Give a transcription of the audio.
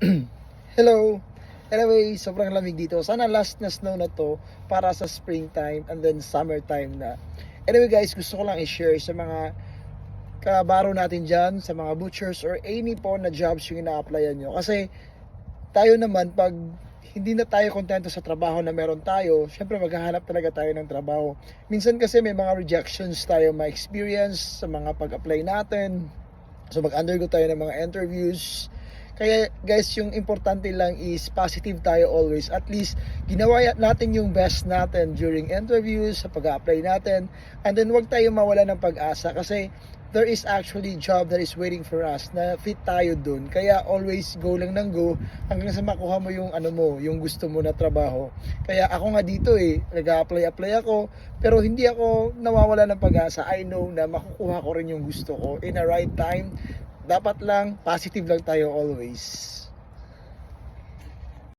Hello! Anyway, sobrang lamig dito. Sana last na snow na to para sa springtime and then summertime na. Anyway guys, gusto ko lang i-share sa mga kabaro natin dyan, sa mga butchers or any po na jobs yung ina-applyan nyo. Kasi tayo naman, pag hindi na tayo kontento sa trabaho na meron tayo, syempre maghahanap talaga tayo ng trabaho. Minsan kasi may mga rejections tayo ma-experience sa mga pag-apply natin. So mag-undergo tayo ng mga interviews. Kaya guys, yung importante lang is positive tayo always. At least ginawa natin yung best natin during interviews, sa pag-apply natin. And then wag tayo mawala ng pag-asa kasi there is actually job that is waiting for us na fit tayo dun. Kaya always go lang ng go hanggang sa makuha mo yung ano mo, yung gusto mo na trabaho. Kaya ako nga dito eh, nag-apply-apply ako, pero hindi ako nawawala ng pag-asa. I know na makukuha ko rin yung gusto ko in a right time. Dapat lang, positive lang tayo always.